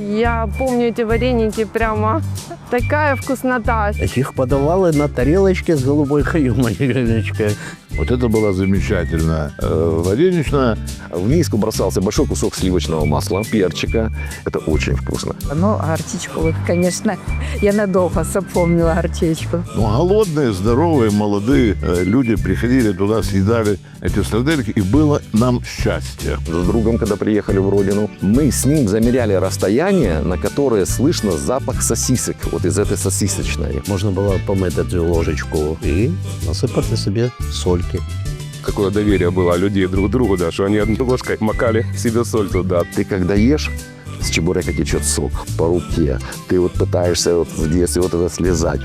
Я помню эти вареники прямо. Такая вкуснота. Їх подавали на тарелочке з голубою каюмочкою. Вот это было замечательно. Э, Вареничная. В миску бросался большой кусок сливочного масла, перчика. Это очень вкусно. Ну, горчичку, вот, конечно, я надолго запомнила горчичку. Ну, голодные, здоровые, молодые э, люди приходили туда, съедали эти сардельки, и было нам счастье. С другом, когда приехали в родину, мы с ним замеряли расстояние, на которое слышно запах сосисок, вот из этой сосисочной. Можна було помити цю ложечку і насипати собі сольки. какое доверие было людей друг к другу, да, что они одной ложкой макали себе соль туда. Ты когда ешь, с чебурека течет сок по руке. Ты вот пытаешься вот в детстве вот это слезать.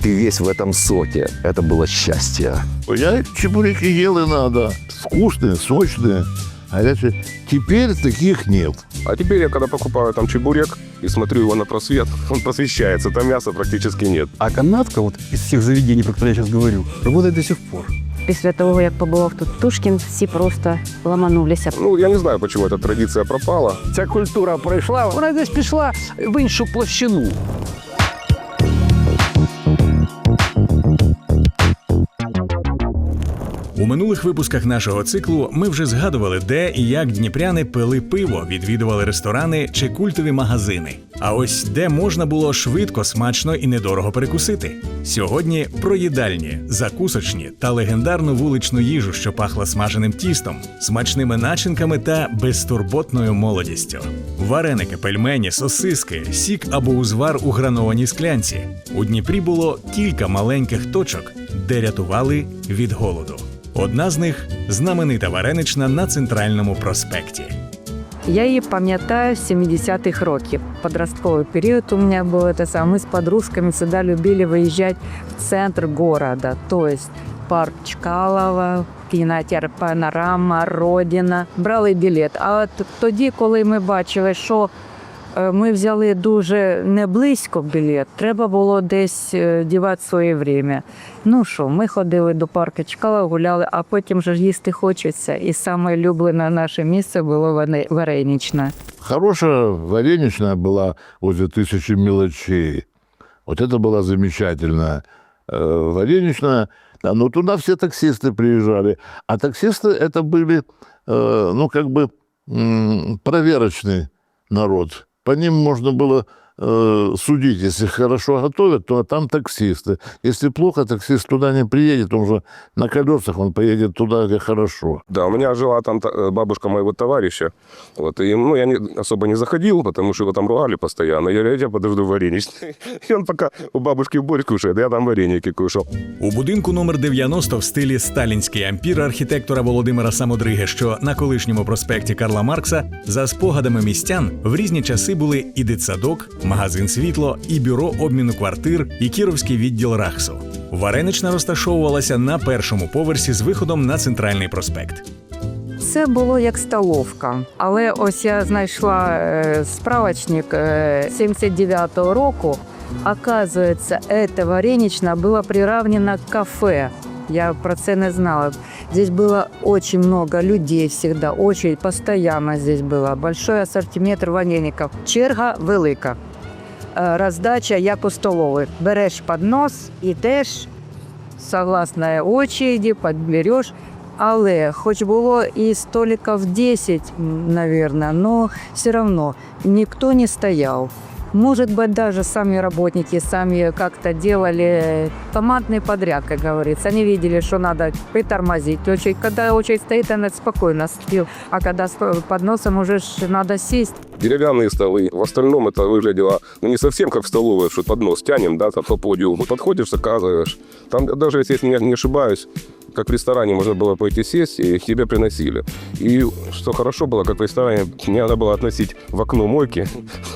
Ты весь в этом соке. Это было счастье. Я чебуреки ел и надо. Вкусные, сочные, горячие. Теперь таких нет. А теперь я когда покупаю там чебурек и смотрю его на просвет, он просвещается, там мяса практически нет. А канатка, вот из всех заведений, про которые я сейчас говорю, работает до сих пор. Після того, як побував тут Тушкін, всі просто ламанулися. Ну, я не знаю, почему эта традиция пропала. Ця культура пройшла, вона десь пішла в іншу площину. У минулих випусках нашого циклу ми вже згадували, де і як дніпряни пили пиво, відвідували ресторани чи культові магазини. А ось де можна було швидко, смачно і недорого перекусити. Сьогодні про їдальні, закусочні та легендарну вуличну їжу, що пахла смаженим тістом, смачними начинками та безтурботною молодістю. Вареники, пельмені, сосиски, сік або узвар у гранованій склянці. У Дніпрі було кілька маленьких точок, де рятували від голоду. Одна з них знаменита варенична на центральному проспекті. Я її пам'ятаю з 70-х років. Подростковий період у мене був це саме. Ми з подружками завжди любили виїжджати в центр міста, тобто парк Чкалова, кінотеатр Панорама, Родина. Брали білет. А от тоді, коли ми бачили, що ми взяли дуже не близько білет, треба було десь е, дівати своє время. Ну що, ми ходили до парку Чкалова, гуляли, а потім же ж їсти хочеться. І саме улюблене наше місце було Ване- Вареничне. Хорошая вареничная была возле тысячи мелочей. Вот это была замечательная э, вареничная. Да, но туда все таксисты приезжали. А таксисты это были, э, ну, как бы м, проверочный народ. По ним можно было судить. Если хорошо готовят, то там таксисты. Если плохо, таксист туда не приедет. Он же на колесах, он поедет туда, где хорошо. Да, у меня жила там та- э, бабушка моего товарища. Вот, и ну, я не, особо не заходил, потому что его там ругали постоянно. Я говорю, я тебя подожду вареничный. И он пока у бабушки борщ кушает, я там вареники кушал. У будинку номер 90 в стилі сталінський ампір архітектора Володимира Самодриги, що на колишньому проспекті Карла Маркса, за спогадами містян, в різні часи були і дитсадок, магазин світло, і бюро обміну квартир, і кіровський відділ Рахсу. Варенична розташовувалася на першому поверсі з виходом на центральний проспект. Це було як столовка. Але ось я знайшла е, справочник е, 79-го року. Оказується, ця варенична була приравнена к кафе. Я про це не знала. Здесь было очень много людей всегда, очередь постоянно здесь была. Большой ассортимент вареников. Черга велика. Е, Роздача як у столових. Береш поднос, ідеш, согласно очереді, підбереш. Але хоч було і столиків 10, мабуть, але все одно ніхто не стоял. Может быть, даже сами работники сами как-то делали командный подряд, как говорится. Они видели, что надо притормозить. Очередь, когда очередь стоит, она спокойно стоит. А когда с подносом уже надо сесть, Деревянные столы. В остальном это выглядело ну, не совсем как в столовой, что поднос тянем, да, там по подиуму. Подходишь, заказываешь. Там даже, если я не ошибаюсь, как в ресторане можно было пойти сесть, и тебе приносили. И что хорошо было, как в ресторане, не надо было относить в окно мойки.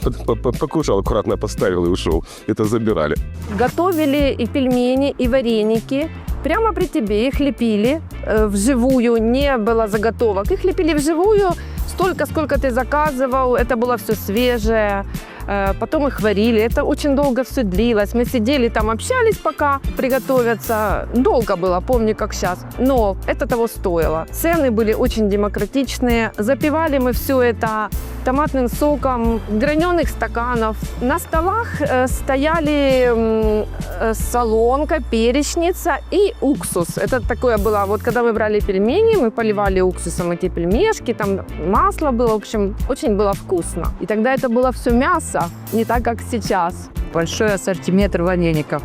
Покушал, аккуратно поставил и ушел. Это забирали. Готовили и пельмени, и вареники. Прямо при тебе их лепили э, вживую, не было заготовок. Их лепили вживую столько, сколько ты заказывал. Это было все свежее. Э, Потом их варили. Это очень долго все длилось. Мы сидели там, общались пока приготовятся. Долго было, помню, как сейчас. Но это того стоило. Цены были очень демократичные. Запивали мы все это томатным соком, граненых стаканов. На столах э, стояли м, э, солонка, перечница и уксус. Это такое было, вот когда мы брали пельмени, мы поливали уксусом эти пельмешки, там масло было, в общем, очень было вкусно. И тогда это было все мясо, не так, как сейчас. Большой ассортимент вареников.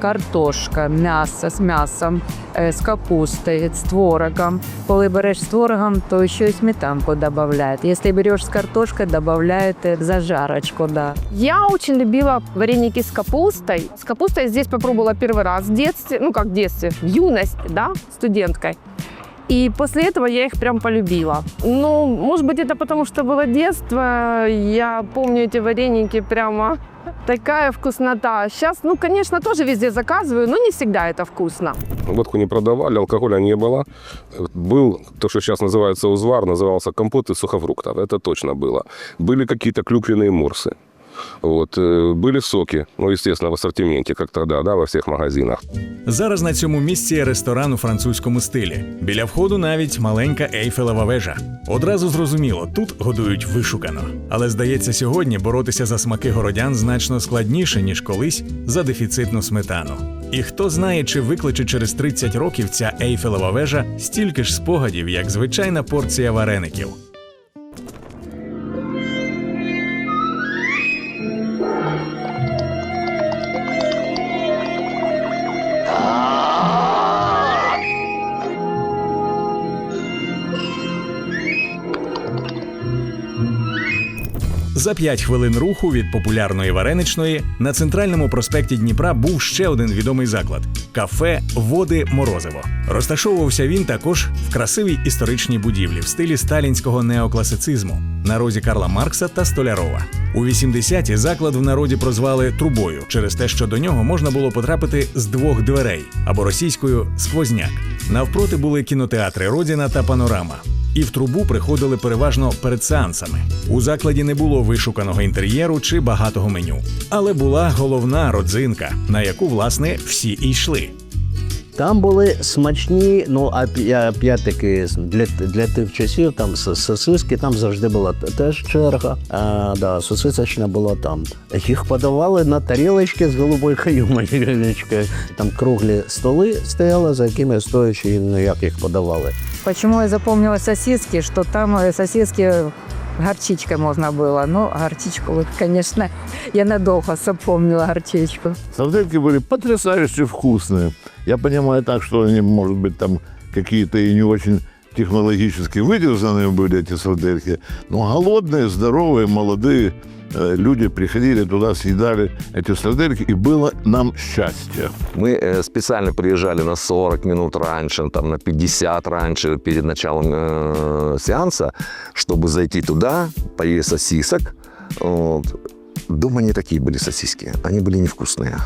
Картошка, м'ясо з м'ясом, е, з капустою, з творогом. Коли береш з творогом, то ще й сметанку додають. Якщо береш з картошкою, додають зажарочку, да. Я очень любила вареники з капустой. З капустой здесь попробовала первый раз в детстве, ну как в детстве, в юності, да, студенткой. И после этого я их прям полюбила. Ну, может быть, это потому, что было детство. Я помню эти вареники прямо такая вкуснота. Сейчас, ну, конечно, тоже везде заказываю, но не всегда это вкусно. Водку не продавали, алкоголя не было. Был то, что сейчас называется узвар, назывался компот из сухофруктов. Это точно было. Были какие-то клюквенные морсы. Вот. э, Были соки, ну, естественно, в ассортименте, как тогда, да, во всех магазинах. Зараз на цьому місці ресторан у французькому стилі. Біля входу навіть маленька ейфелева вежа. Одразу зрозуміло, тут годують вишукано. Але здається, сьогодні боротися за смаки городян значно складніше, ніж колись за дефіцитну сметану. І хто знає, чи викличе через 30 років ця ейфелева вежа стільки ж спогадів, як звичайна порція вареників. За 5 хвилин руху від популярної вареничної на центральному проспекті Дніпра був ще один відомий заклад кафе Води Морозиво. Розташовувався він також в красивій історичній будівлі в стилі сталінського неокласицизму на розі Карла Маркса та Столярова. У 80-ті заклад в народі прозвали трубою через те, що до нього можна було потрапити з двох дверей або російською сквозняк. Навпроти були кінотеатри Родіна та Панорама. І в трубу приходили переважно перед сеансами. У закладі не було вишуканого інтер'єру чи багатого меню, але була головна родзинка, на яку власне всі і йшли. Там були смачні, ну а п'я- опять-таки для, для тих часів там сосиски, там завжди була теж черга. А, да, сосисочна була там. Їх подавали на тарілочки з голубою каюмочкою. Там круглі столи стояли, за якими стоячи, ну як їх подавали. Почему я запомнила сосиски, что там э, сосиски горчичкой можно было. Ну, горчичку, вот, конечно, я надолго запомнила горчичку. Сардельки были потрясающе вкусные. Я понимаю так, что они, может быть, там какие-то и не очень технологически выдержанные были эти сардельки, но голодные, здоровые, молодые э, люди приходили туда, съедали эти сардельки, и было нам счастье. Мы э, специально приезжали на 40 минут раньше, там, на 50 раньше, перед началом э, сеанса, чтобы зайти туда, поесть сосисок. Вот. Дома не такие были сосиски, они были невкусные.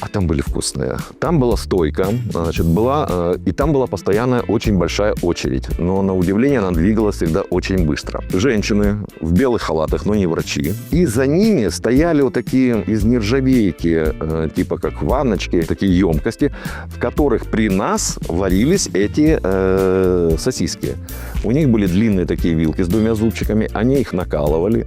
А там были вкусные. Там была стойка, значит, была, э, и там была постоянная очень большая очередь. Но на удивление она двигалась всегда очень быстро. Женщины в белых халатах, но не врачи. И за ними стояли вот такие из нержавейки, э, типа как ванночки, такие емкости, в которых при нас варились эти э, сосиски. У них были длинные такие вилки с двумя зубчиками, они их накалывали.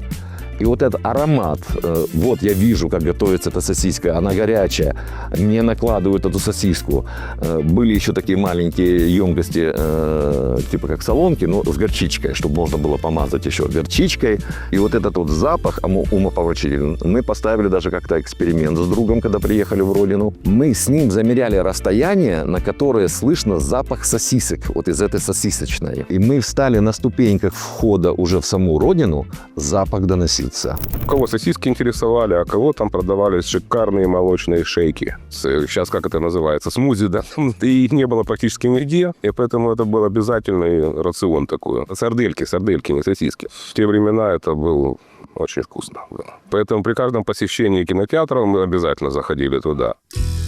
И вот этот аромат, э, вот я вижу, как готовится эта сосиска, она горячая, мне накладывают эту сосиску. Э, Были еще такие маленькие емкости, э, типа как солонки, но с горчичкой, чтобы можно было помазать еще горчичкой. И вот этот вот запах умо- умопомрачительный. Мы поставили даже как-то эксперимент с другом, когда приехали в родину. Мы с ним замеряли расстояние, на которое слышно запах сосисок, вот из этой сосисочной. И мы встали на ступеньках входа уже в саму родину, запах доносился. Кого сосиски интересовали, а кого там продавались шикарные молочные шейки. Сейчас как это называется? Смузи, да? И не было практически нигде, и поэтому это был обязательный рацион такой. Сардельки, сардельки, не сосиски. В те времена это был очень вкусно было. Поэтому при каждом посещении кинотеатра мы обязательно заходили туда.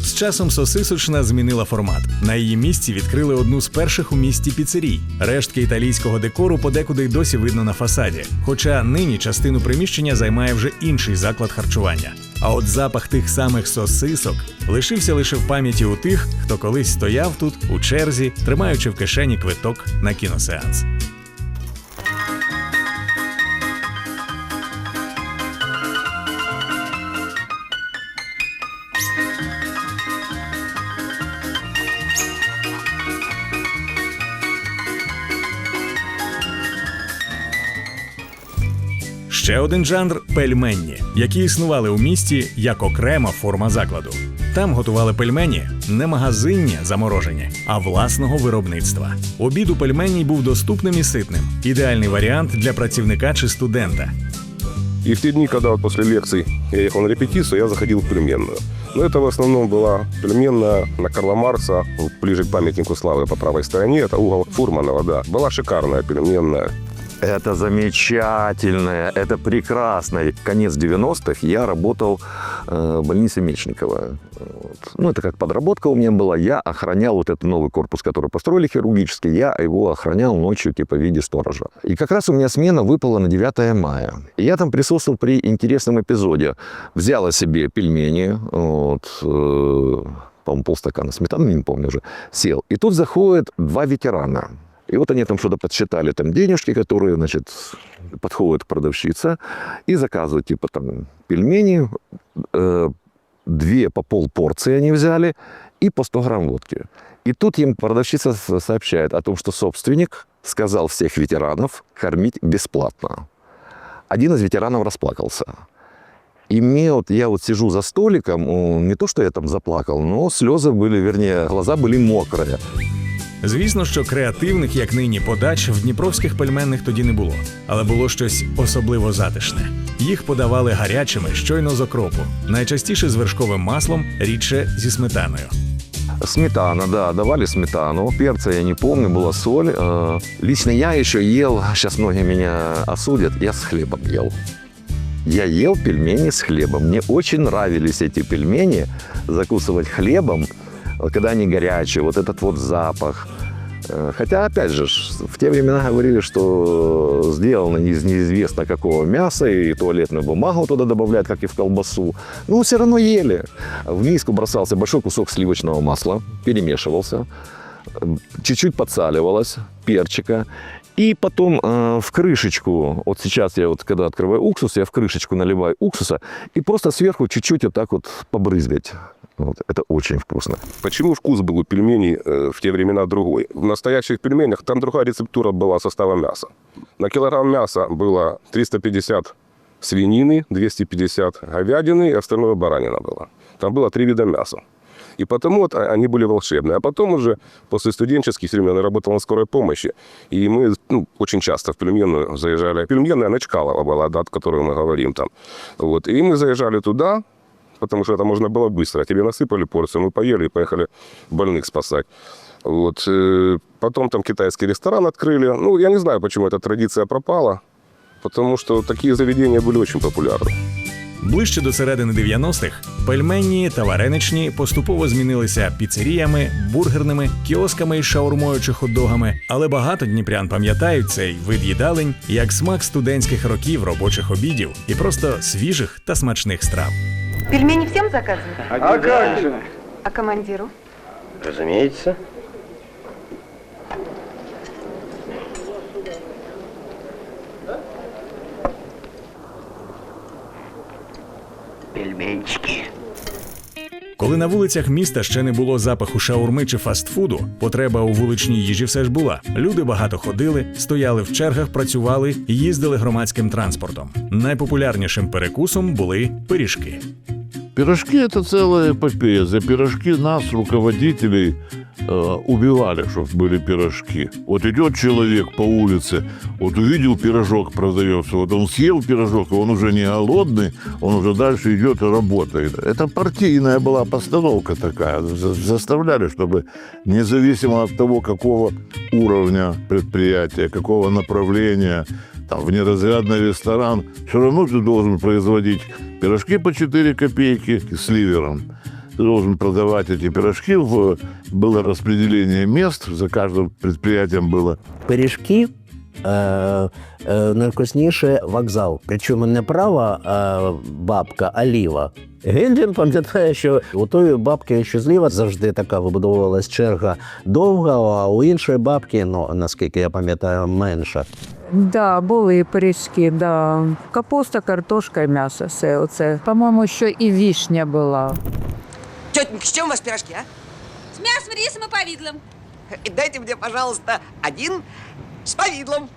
З часом сосисочна змінила формат. На її місці відкрили одну з перших у місті піцерій. Рештки італійського декору подекуди й досі видно на фасаді. Хоча нині частину приміщення займає вже інший заклад харчування. А от запах тих самих сосисок лишився лише в пам'яті у тих, хто колись стояв тут у черзі, тримаючи в кишені квиток на кіносеанс. Ще один жанр пельменні, які існували у місті як окрема форма закладу. Там готували пельмені не магазинні заморожені, а власного виробництва. Обід у пельменній був доступним і ситним. Ідеальний варіант для працівника чи студента. И в те дни, когда вот после лекций я ехал на репетицию, я заходил в пельменную. Но это в основном была пельменная на Карла Маркса, ближе к памятнику славы по правой стороне. Это угол Фурманова, да. Была шикарная пельменная. Это замечательно, это прекрасно. Конец 90-х я работал э, в больнице Мечникова. Вот. Ну, это как подработка у меня была. Я охранял вот этот новый корпус, который построили хирургический. Я его охранял ночью, типа, в виде сторожа. И как раз у меня смена выпала на 9 мая. И я там присутствовал при интересном эпизоде. Взяла себе пельмени, вот, э, по-моему, полстакана сметаны, не помню уже, сел. И тут заходят два ветерана. И вот они там что-то подсчитали, там денежки, которые, значит, подходит продавщица и заказывают, типа, там, пельмени, э, две по пол порции они взяли и по 100 грамм водки. И тут им продавщица сообщает о том, что собственник сказал всех ветеранов кормить бесплатно. Один из ветеранов расплакался. И мне вот, я вот сижу за столиком, не то, что я там заплакал, но слезы были, вернее, глаза были мокрые. Звісно, що креативних, як нині, подач в дніпровських пельменних тоді не було, але було щось особливо затишне. Їх подавали гарячими, щойно з окропу, найчастіше з вершковим маслом, рідше зі сметаною. Сметана, да, давали сметану. Перца я не помню, была соль. Э, Лично я еще ел, сейчас многие меня осудят, я с хлебом ел. Я ел пельмени с хлебом. Мне очень нравились эти пельмени, закусывать хлебом, э, Когда они горячие, вот этот вот запах. Э, Хотя, опять же, в те времена говорили, что сделано из неизвестно какого мяса, и туалетную бумагу туда добавляют, как и в колбасу. Но все равно ели. В миску бросался большой кусок сливочного масла, перемешивался, э, чуть-чуть подсаливалось, перчика. И потом э, в крышечку, вот сейчас я вот когда открываю уксус, я в крышечку наливаю уксуса и просто сверху чуть-чуть вот так вот побрызгать. Вот, это очень вкусно. Почему вкус был у пельменей э, в те времена другой? В настоящих пельменях там другая рецептура была состава мяса. На килограмм мяса было 350 свинины, 250 говядины и остальное баранина было. Там было три вида мяса. И потому вот они были волшебные. А потом уже после студенческих времен я работал на скорой помощи. И мы ну, очень часто в пельменную заезжали. Пельменная на Чкалова была, да, о которой мы говорим там. Вот. И мы заезжали туда, потому что это можно было быстро. Тебе насыпали порцию, мы поели и поехали больных спасать. Вот. э, Потом там китайский ресторан открыли. Ну, я не знаю, почему эта традиция пропала, потому что такие заведения были очень популярны. Ближче до середини 90-х пельменні та вареничні поступово змінилися піцеріями, бургерними, кіосками із шаурмою чи хот-догами. Але багато дніпрян пам'ятають цей вид їдалень як смак студентських років робочих обідів і просто свіжих та смачних страв. Пельмени всем заказывают? А как же? А командиру? Разумеется. Пельменчики. Коли на вулицях міста ще не було запаху шаурми чи фастфуду, потреба у вуличній їжі все ж була. Люди багато ходили, стояли в чергах, працювали і їздили громадським транспортом. Найпопулярнішим перекусом були пиріжки. Пирожки – это целая эпопея. За пирожки нас, руководителей, э, убивали, чтобы были пирожки. Вот идет человек по улице, вот увидел пирожок продается, вот он съел пирожок, и он уже не голодный, он уже дальше идет и работает. Это партийная была постановка такая. За- Заставляли, чтобы независимо от того, какого уровня предприятия, какого направления, там, внеразрядный ресторан, все равно ты должен производить пирожки по 4 копейки с ливером, должен продавать эти пирожки. В, было распределение мест, за каждым предприятием было Пиріжки е, е, найвкусніше вокзал. Причому не права е, бабка, а ліва. Гендін пам'ятає, що у тої бабки, що зліва, завжди така вибудовувалась черга довга, а у іншої бабки, ну наскільки я пам'ятаю, менша. Да, були пиріжки, да. Капуста, картошка і м'ясо. Все оце. По-моєму, що і вішня була. Тетенька, с чем у вас пирожки, а? С мясом, рисом и повидлом. И дайте мне, пожалуйста, один с повидлом.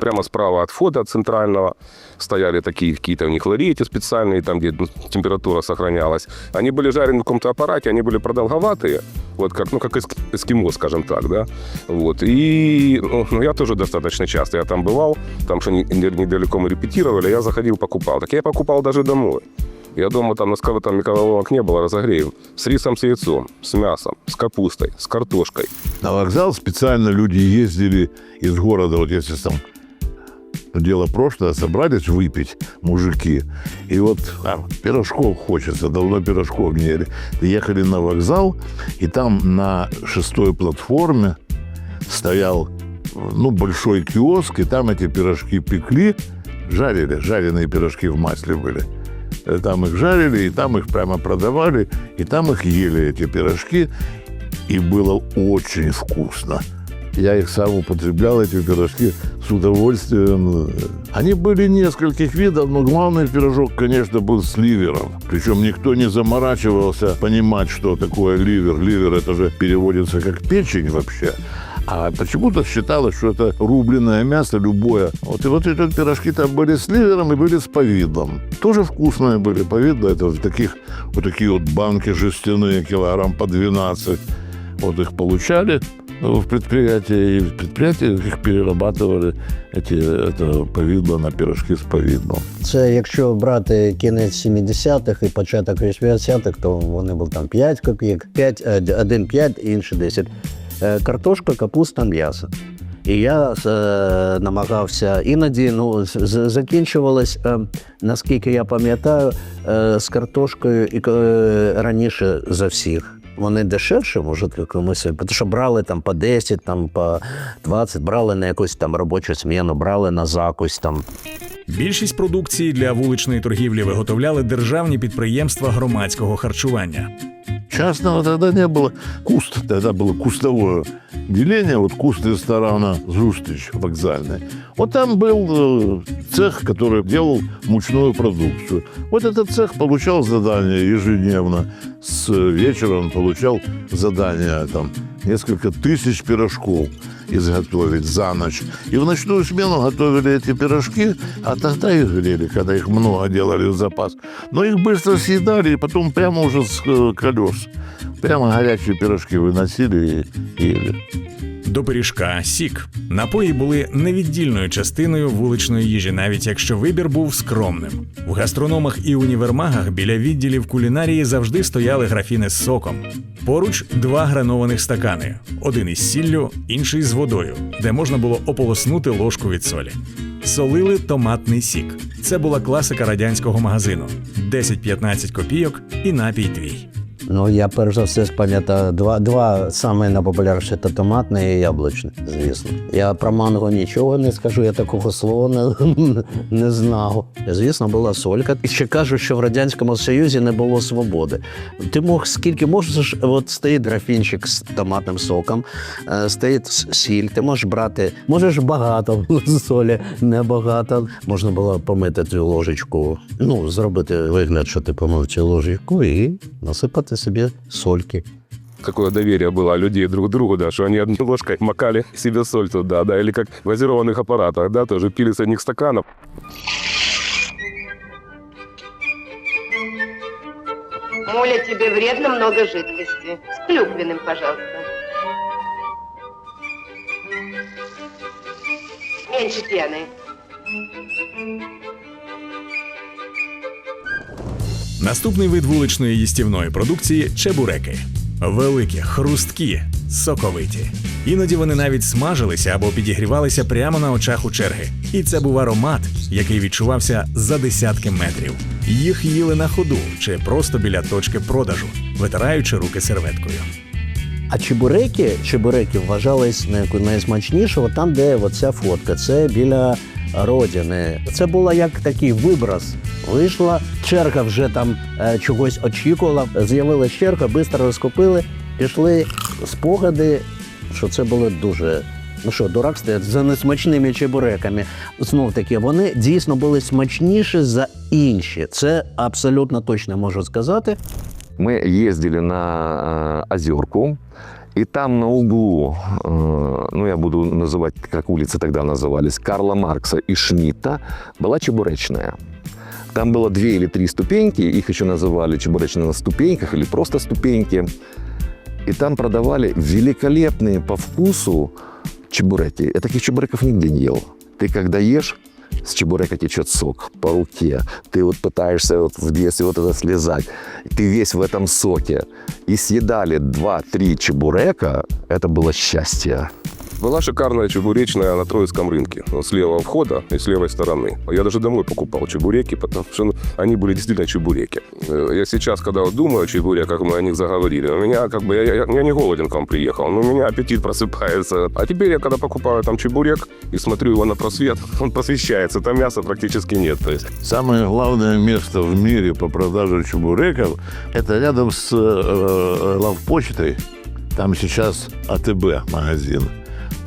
Прямо справа от входа центрального стояли такие какие-то у них ларьети специальные, там, где температура сохранялась. Они были жарены в каком-то аппарате, они были продолговатые, вот как, ну, как эск- эскимо, скажем так, да. Вот. И ну, ну, я тоже достаточно часто, я там бывал, там что не- не- недалеко мы репетировали, я заходил, покупал. Так я покупал даже домой. Я дома там на сковородке там микроволновок не было, разогреем. С рисом, с яйцом, с мясом, с капустой, с картошкой. На вокзал специально люди ездили из города, вот если там дело прошлое, собрались выпить мужики. И вот а, пирожков хочется, давно пирожков не ели. Ехали на вокзал, и там на шестой платформе стоял ну, большой киоск, и там эти пирожки пекли, жарили, жареные пирожки в масле были. Э, Там их жарили, и там их прямо продавали, и там их ели, эти пирожки, и было очень вкусно. Я их сам употреблял, эти пирожки, с удовольствием. Они были нескольких видов, но главный пирожок, конечно, был с ливером. Причем никто не заморачивался понимать, что такое ливер. Ливер это же переводится как печень вообще. А почему-то считалось, что это рубленое мясо любое. Вот и вот эти пирожки там были с ливером и были с повидлом. Тоже вкусные были. Повидло это в таких, вот такие вот банки жестяные, килограмм по 12. Вот их получали в предприятии, и в предприятиях их перерабатывали, эти, это повидло на пирожки с повидлом. Це якщо брати кінець 70-х і початок 80-х, то вони були там 5 копійок, 5, е, один 5, інший 10. Е, Картошка, капуста, м'ясо. І я е, намагався іноді, ну, з- з- закінчувалось, е, наскільки я пам'ятаю, е, з картошкою і е, раніше за всіх. Вони дешевше, може, комусь, тому що брали там по 10, там, по 20, брали на якусь там робочу зміну, брали на закусь там. Більшість продукції для вуличної торгівлі виготовляли державні підприємства громадського харчування. Частного тогда не было. Куст, тогда было кустовое деление, вот куст ресторана «Зустрич» вокзальный. Вот там был э, цех, который делал мучную продукцию. Вот этот цех получал задание ежедневно. С вечера он получал задание, там, несколько тысяч пирожков изготовить за ночь. И в ночную смену готовили эти пирожки, а тогда их грели, когда их много делали в запас. Но их быстро съедали, и потом прямо уже с э, колес. Прямо горячие пирожки выносили и ели. До пиріжка сік. Напої були невіддільною частиною вуличної їжі, навіть якщо вибір був скромним. В гастрономах і універмагах біля відділів кулінарії завжди стояли графіни з соком. Поруч два гранованих стакани: один із сіллю, інший з водою, де можна було ополоснути ложку від солі. Солили томатний сік. Це була класика радянського магазину: 10-15 копійок і напій твій. Ну, я перш за все пам'ятаю два, два саме найпопулярніші це томатне і яблучне, звісно. Я про манго нічого не скажу, я такого слова не, не знав. Звісно, була солька. І ще кажуть, що в Радянському Союзі не було свободи. Ти мог скільки можеш, от стоїть графінчик з томатним соком, е, стоїть сіль, ти можеш брати, можеш багато солі, небагато. Можна було помити цю ложечку, ну, зробити вигляд, що ти помив цю ложечку і насипати собі сольки. какое доверие было людей друг к другу, да, что они одной ложкой макали себе соль туда, да, или как в газированных аппаратах, да, тоже пили с одних стаканов. Моля, тебе вредно много жидкости. С клюквенным, пожалуйста. Меньше пены. Наступний вид вуличної їстівної продукції чебуреки. Великі, хрусткі, соковиті. Іноді вони навіть смажилися або підігрівалися прямо на очах у черги. І це був аромат, який відчувався за десятки метрів. Їх їли на ходу чи просто біля точки продажу, витираючи руки серветкою. А чебуреки, чебуреки вважались най- найсмачнішого там, де оця фотка. Це біля родини. Це було як такий виброс. Вийшла черга вже там е, чогось очікувала. З'явилася черга, швидко розкупили, пішли спогади, що це було дуже. Ну що, дурак стоять за несмачними чебуреками. Знов таки, вони дійсно були смачніші за інші. Це абсолютно точно можу сказати. Мы ездили на Озерку, и там на углу, э, ну я буду называть, как улицы тогда назывались, Карла Маркса и Шмидта, была чебуречная. Там было две или три ступеньки, их еще называли чебуречные на ступеньках или просто ступеньки. И там продавали великолепные по вкусу чебуреки. Я таких чебуреков нигде не ел. Ты когда ешь, с чебурека течет сок по руке. Ты вот пытаешься вот в детстве вот это слезать. Ты весь в этом соке. И съедали 2-3 чебурека. Это было счастье. Была шикарная чебуречная на Троицком рынке. Вот с левого входа и с левой стороны. Я даже домой покупал чебуреки, потому что ну, они были действительно чебуреки. Э, Я сейчас, когда вот думаю о чебуреках, мы о них заговорили, у меня как бы, я, я- я не голоден к вам приехал, но у меня аппетит просыпается. А теперь я, когда покупаю там чебурек и смотрю его на просвет, он просвещается, там мяса практически нет. То есть Самое главное место в мире по продаже чебуреков – это рядом с э, лавпочтой. Там сейчас АТБ магазин.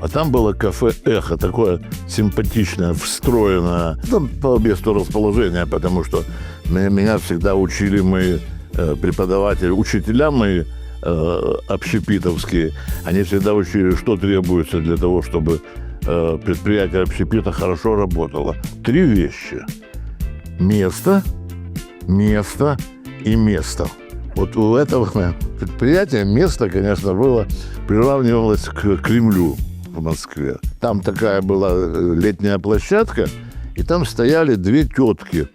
А там было кафе «Эхо», такое симпатичное, встроенное. Там по месту расположения, потому что ме- меня всегда учили мои э, преподаватели, учителя мои э, общепитовские. Они всегда учили, что требуется для того, чтобы э, предприятие общепита хорошо работало. Три вещи – место, место и место. Вот у этого предприятия место, конечно, было приравнивалось к Кремлю в Москве. Там такая была э, летняя площадка, и там стояли две тетки.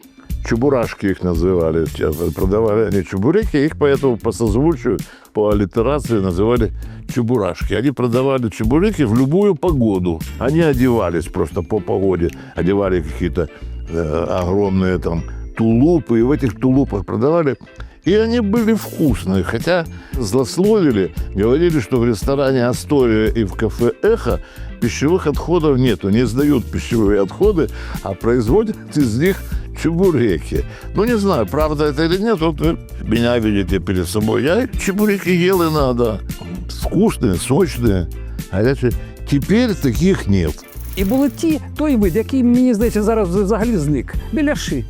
Чебурашки их называли. Те- Продавали они чебуреки, их поэтому по созвучию, по аллитерации называли чебурашки. Они продавали чебуреки в любую погоду. Они одевались просто по погоде. Одевали какие-то э, огромные там тулупы, и в этих тулупах продавали. И они были вкусные, хотя злословили, говорили, что в ресторане «Астория» и в кафе «Эхо» пищевых отходов нету, не сдают пищевые отходы, а производят из них чебуреки. Ну, не знаю, правда это или нет, вот вы меня видите перед собой. Я чебуреки ел и надо. Вкусные, сочные, горячие. Теперь таких нет. І були ті, той вид, який, мені здається, зараз взагалі зник. Біляши.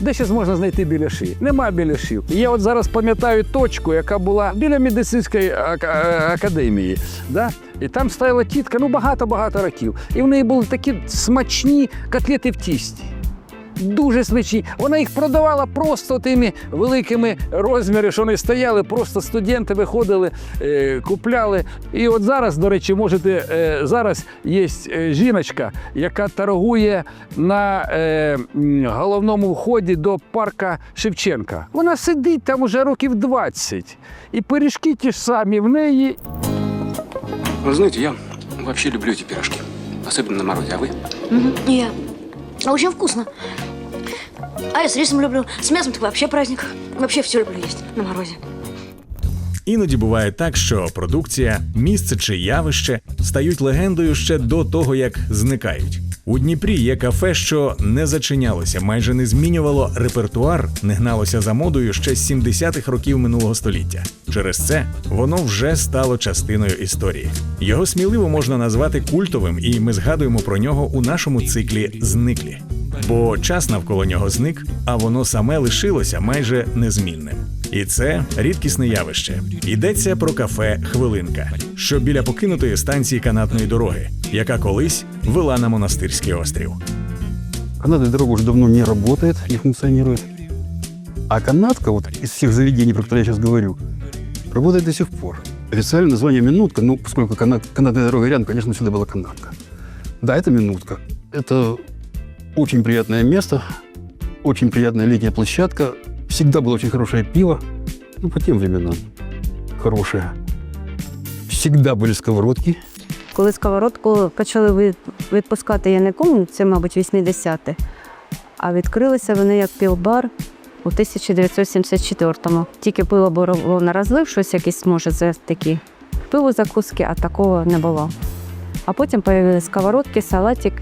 Де ще можна знайти біляші? Нема біляшів. Я от зараз пам'ятаю точку, яка була біля медицинської ак- академії. Да? І там стояла тітка, ну багато-багато років. І в неї були такі смачні котлети в тісті Дуже смачні. Вона їх продавала просто тими великими розмірами, що вони стояли, просто студенти виходили, е, купляли. І от зараз, до речі, можете, е, зараз є е, жіночка, яка торгує на е, м, головному вході до парка Шевченка. Вона сидить там уже років 20. І пиріжки ті ж самі в неї, Вы знаете, я вообще люблю эти пирожки. Особенно на морозе, а вы? И я. А очень вкусно. А я с рисом люблю. С мясом так вообще праздник. Вообще все люблю есть на морозе. Іноді буває так, що продукція, місце чи явище стають легендою ще до того, як зникають. У Дніпрі є кафе, що не зачинялося, майже не змінювало репертуар, не гналося за модою ще з 70-х років минулого століття. Через це воно вже стало частиною історії. Його сміливо можна назвати культовим, і ми згадуємо про нього у нашому циклі Зниклі Бо час навколо нього зник, а воно саме лишилося майже незмінним. І це рідкісне явище. Йдеться про кафе Хвилинка, що біля покинутої станції канатної дороги, яка колись вела на монастирський острів. Канатная дорога уже давно не работает, не функционирует. А канатка, вот из всех заведений, про которые я сейчас говорю, работает до сих пор. Официальное название «Минутка», ну, поскольку канат, канатная дорога рядом, конечно, всегда была канатка. Да, это «Минутка». Это очень приятное место, очень приятная летняя площадка. Всегда было очень хорошее пиво, ну, по тем временам хорошее. Всегда были сковородки, Коли сковородку почали відпускати, я не пам'ятаю, це, мабуть, 80-ті. А відкрилися вони як півбар у 1974-му. Тільки пиво було на розлив, щось якесь, може, за такі пиво закуски, а такого не було. А потім з'явилися сковородки, салатик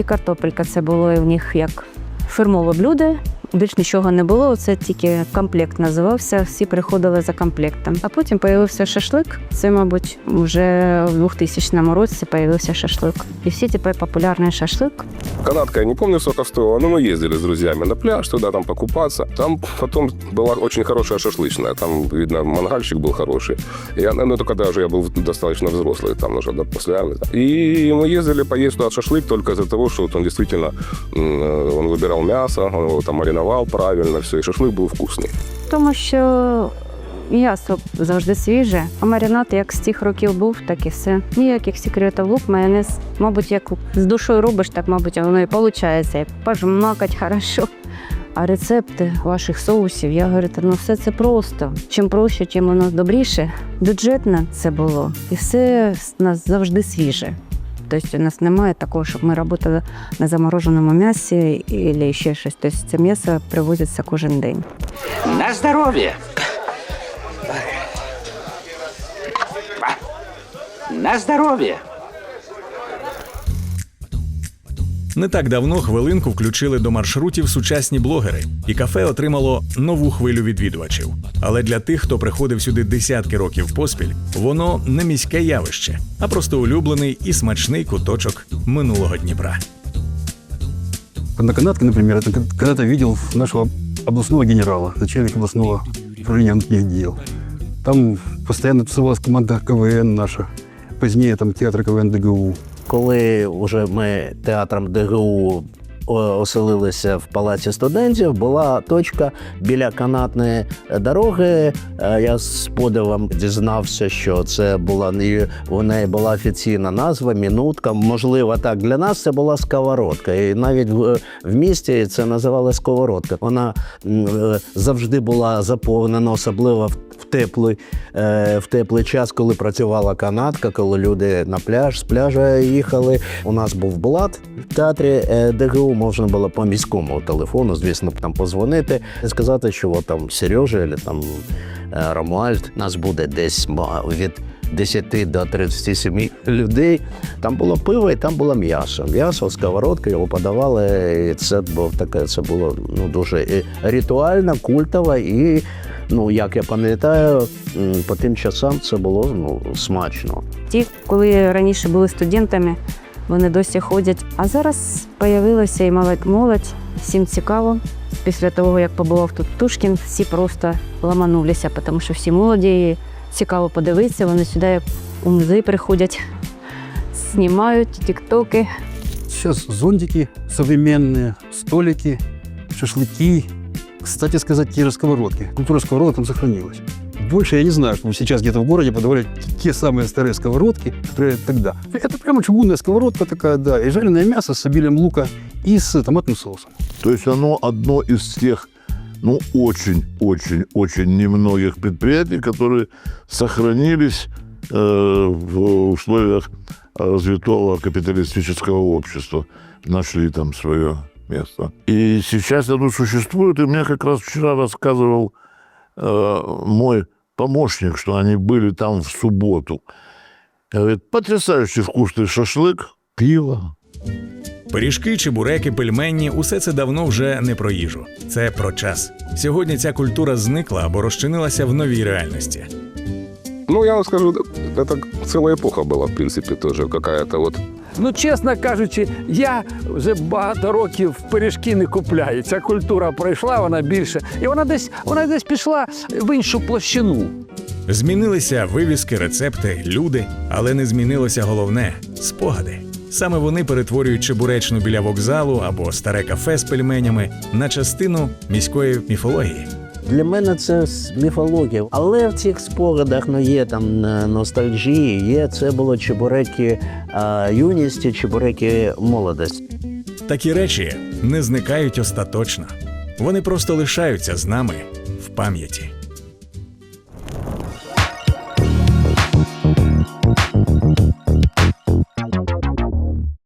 і картопелька. Це було в них як фірмове блюдо. Більш нічого не було, це тільки комплект називався. Всі приходили за комплектом. А потім з'явився шашлик. Це, мабуть, вже в 2000 році з'явився шашлик. І всі тепер популярний шашлик. Канатка, я не помню, сколько стоила, но мы ездили с друзьями на пляж туда, там покупаться. Там потом была очень хорошая шашлычная, там, видно, мангальщик был хороший. Я, ну, только даже я был достаточно взрослый, там уже да, после армии. И мы ездили поесть туда шашлык только из-за того, что вот он действительно, м, э, он выбирал мясо, он его там мариновал правильно, все, и шашлык был вкусный. Тому що м'ясо завжди свіже, а маринад як з тих років був, так і все. Ніяких секретів лук, майонез. Мабуть, як з душою робиш, так, мабуть, воно і виходить. І пожмакать хорошо. А рецепти ваших соусів, я говорю, ну все це просто. Чим проще, чим воно добріше. Бюджетно це було. І все у нас завжди свіже. Тобто у нас немає такого, щоб ми працювали на замороженому м'ясі або ще щось. Тобто це м'ясо привозиться кожен день. На здоров'я! На здоровье. Не так давно хвилинку включили до маршрутів сучасні блогери, і кафе отримало нову хвилю відвідувачів. Але для тих, хто приходив сюди десятки років поспіль, воно не міське явище, а просто улюблений і смачний куточок минулого Дніпра. На канатке, это как- когда-то видел нашего областного генерала, начальник областного управления внутренних дел. Там постоянно тусовалась команда КВН наша. Позднее там театр КВН ДГУ. Коли вже ми театром ДГУ оселилися в палаці студентів, була точка біля канатної дороги. Е, Я з подивом дізнався, що це була у неї була офіційна назва Мінутка. Можливо, так для нас це була сковородка. І навіть в, місті це називали сковородка. Вона е, завжди була заповнена, особливо в в теплий, е, в теплий час, коли працювала канатка, коли люди на пляж з пляжа їхали. У нас був блат в театрі ДГУ. Можна було по міському телефону, звісно, там позвонити і сказати, що от там Сережа або там е, Ромуальд. Нас буде десь від 10 до 37 людей. Там було пиво і там було м'ясо. М'ясо, сковородка, його подавали. І це було таке, це було ну, дуже і ритуально, культово і. Ну, як я пам'ятаю, по тим часам це було ну, смачно. Ті, коли раніше були студентами, вони досі ходять. А зараз з'явилася і молодь молодь, всім цікаво. Після того, як побував тут Тушкін, всі просто ламанулися, тому що всі молоді, цікаво подивитися, вони сюди у музей приходять, знімають тіктоки. Сейчас зонтики современные, столики, шашлыки. Кстати сказать, те же сковородки. Культура сковородок там сохранилась. Больше я не знаю, что сейчас где-то в городе подавали те самые старые сковородки, которые тогда. Это прямо чугунная сковородка такая, да, и жареное мясо с обилием лука и с томатным соусом. То есть оно одно из тех, ну, очень-очень-очень немногих предприятий, которые сохранились э, в условиях развитого капиталистического общества, нашли там свое место. И сейчас оно существует, и мне как раз вчера рассказывал э, мой помощник, что они были там в субботу. Говорит, потрясающий вкусный шашлык, пиво, Пиріжки, чебуреки, пельменні усе це давно вже не про їжу. Це про час. Сьогодні ця культура зникла або розчинилася в новій реальності. Ну, я вам скажу, это целая эпоха была, в принципе, тоже какая-то вот. Ну, чесно кажучи, я вже багато років пиріжки не купляю. Ця культура пройшла, вона більше. І вона десь, вона десь пішла в іншу площину. Змінилися вивіски, рецепти, люди, але не змінилося головне спогади. Саме вони перетворюють чебуречну біля вокзалу або старе кафе з пельменями на частину міської міфології. Для мене це міфологія. Але в цих спогадах ну, є там е, ностальгії, є це було чебуреки а, юності, чебуреки молодості. Такі речі не зникають остаточно. Вони просто лишаються з нами в пам'яті.